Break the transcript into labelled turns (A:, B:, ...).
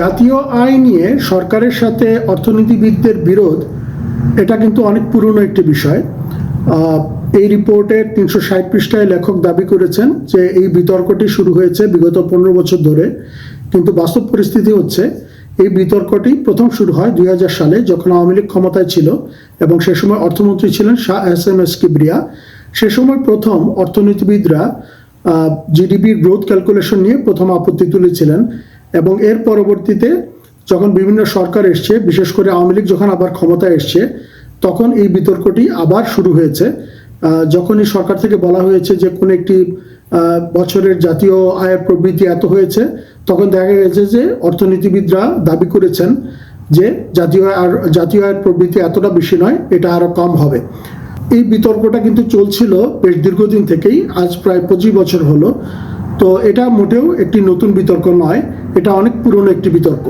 A: জাতীয় আয় নিয়ে সরকারের সাথে অর্থনীতিবিদদের বিরোধ, এটা কিন্তু অনেক পুরনো একটি বিষয়। এই রিপোর্টের তিনশো ষাট পৃষ্ঠায় লেখক দাবি করেছেন যে এই বিতর্কটি শুরু হয়েছে বিগত পনেরো বছর ধরে। কিন্তু বাস্তব পরিস্থিতি হচ্ছে, এই বিতর্কটি প্রথম শুরু হয় দুই হাজার সালে যখন আওয়ামী লীগ ক্ষমতায় ছিল এবং সে সময় অর্থমন্ত্রী ছিলেন Shah S M S Kibria. সে সময় প্রথম অর্থনীতিবিদরা জিডিপির গ্রোথ ক্যালকুলেশন নিয়ে প্রথম আপত্তি তুলেছিলেন। এবং এর পরবর্তীতে যখন বিভিন্ন সরকার এসছে, বিশেষ করে আওয়ামী লীগ যখন আবার ক্ষমতায় এসছে, তখন এই বিতর্কটি আবার শুরু হয়েছে। যখনই সরকার থেকে বলা হয়েছে যে কোনো একটি বছরের জাতীয় আয়ের প্রবৃদ্ধি এত হয়েছে, তখন দেখা গেছে যে অর্থনীতিবিদরা দাবি করেছেন যে জাতীয় আর, জাতীয় আয়ের প্রবৃদ্ধি এতটা বেশি নয়, এটা আরও কম হবে। এই বিতর্কটা কিন্তু চলছিল বেশ দীর্ঘদিন থেকেই, আজ প্রায় পঁচিশ বছর হলো। তো এটা মোটেও একটি নতুন বিতর্ক নয় এটা অনেক পুরনো একটি বিতর্ক।